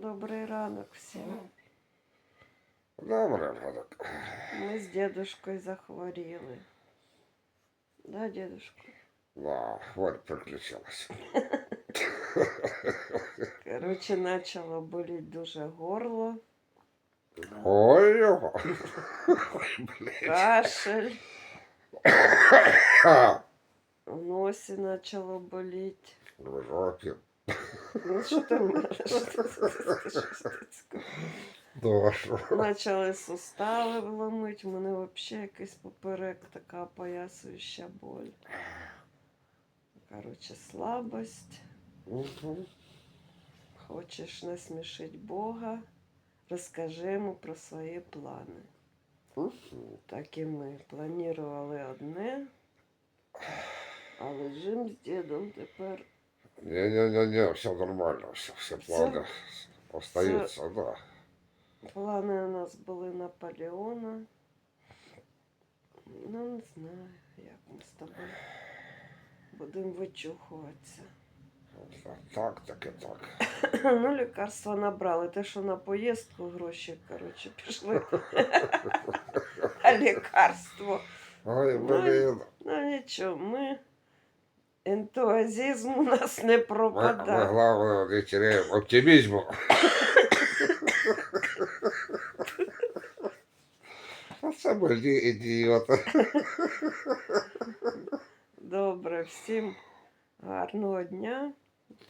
Добрий ранок всім. Добре, ранок. Ми з дедушкою захворіли. Да, дедушка? Да, вот приключилось. Короче, почало боліти дуже горло, Ой, його. Ой, блядь. кашель, Ха. в носі почало боліти. В жопі. Що ти-? Почали сустави вломити, в мене взагалі якийсь поперек така поясуюча боль. Короче, слабость. Мгм. Хочеш насмішити Бога, розкажи йому про свої плани. Мгм. Так і ми планували одне, а лежим з дідом тепер. Не-не-не, все нормально, все, все планы остаются, да. Плани у нас були Наполеона. Ну, не знаю, як ми з тобою будемо вичухуватися. Так, так і так. Ну, лікарства набрали. Те, що на поїздку гроші, коротше, пішли. А лікарство. Ой, блін. Ну нічого, ми ентузіазм у нас не пропадає. главное, не теряем оптимизму. Це больні ідіоти. Добре, всім гарного дня.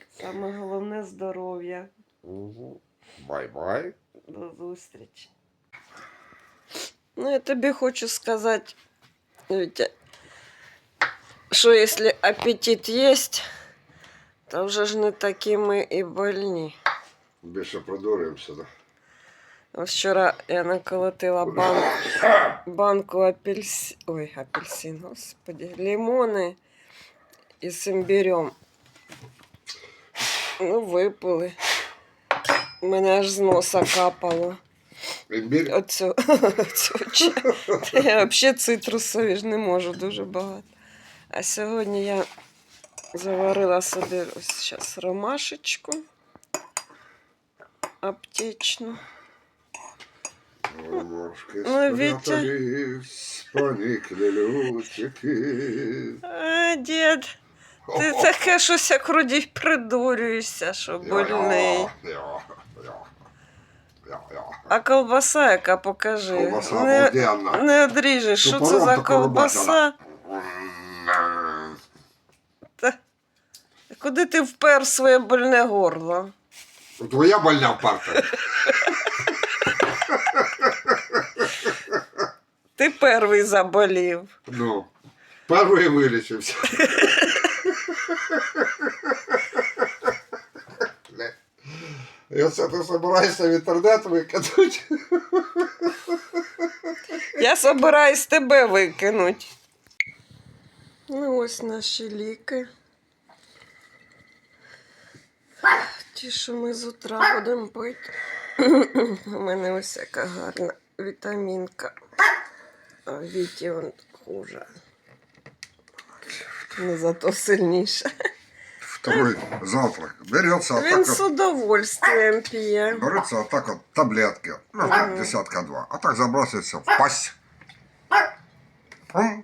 Саме головне здоров'я. Бай-бай. До зустрічі. Ну, я тобі хочу сказати, Вітя, що якщо апетит є, то вже ж не такі ми і больні. Більше продуримося, да? Вчора я наколотила банку, банку апельсин, ой, апельсин, господи, лимони із імбирем. Ну, випили. У мене аж з носа капало. Імбір? Оцю, оцю ча- Та Я взагалі цитрусові ж не можу дуже багато. А сьогодні я заварила собі ось зараз ромашечку аптечну. Ну, спрятались, поникли лютики. А, дід, ти таке щось як вроді придурюєшся, що больний. А колбаса, яка покажи. Колбаса не, обалденна. не одріжеш, що це за колбаса? Куди ти впер своє больне горло? Твоя больня вперта. Ти перший заболів. Ну, перший вилічився. І оце ти збираєшся в інтернет викинути. Я собираюсь тебе викинуть. Ну, ось наші ліки. Ті, що ми з утра будемо пити. У мене ось яка гарна вітамінка. А Віті он хуже. Не зато сильніше. Второй завтрак. Берется Він так з удовольствием п'є. берется вот так вот таблетки. Ну, так, десятка два. А так забрасывается в пасть. Пум.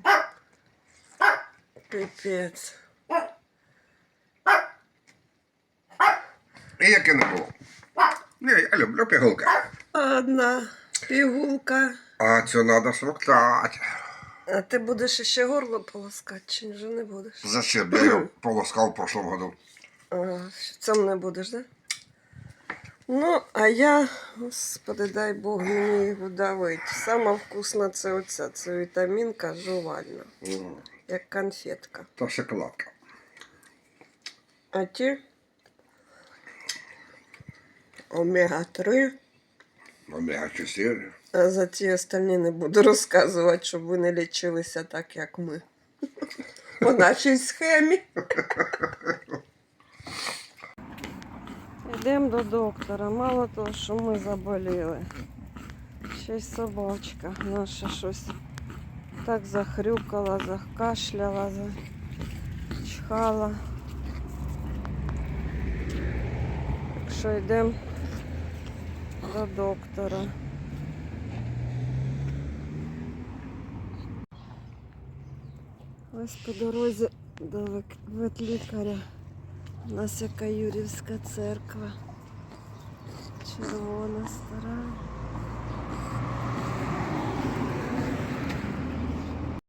Пипець. І яке не було. Ні, я люблю пігулки. Одна пігулка. А цю треба смоктати. А ти будеш ще горло полоскати, чи вже не будеш? Зачем? Я його полоскав в прошлом году. А, цьому не будеш, да? Ну, а я, господи, дай Бог мені їх удавить. Сама вкусна це оця, це вітамінка жувальна, М, як конфетка. Та шоколадка. А ті омега-3. Омега-4. А за ті остальні не буду розказувати, щоб ви не лічилися так, як ми. По нашій схемі. Йдемо до доктора. Мало того, що ми заболіли. Ще й собачка наша щось так захрюкала, закашляла, зачхала. Так що йдемо до доктора. Ось по дорозі до век- ветлікаря. У нас яка Юрівська церква. Червона стара.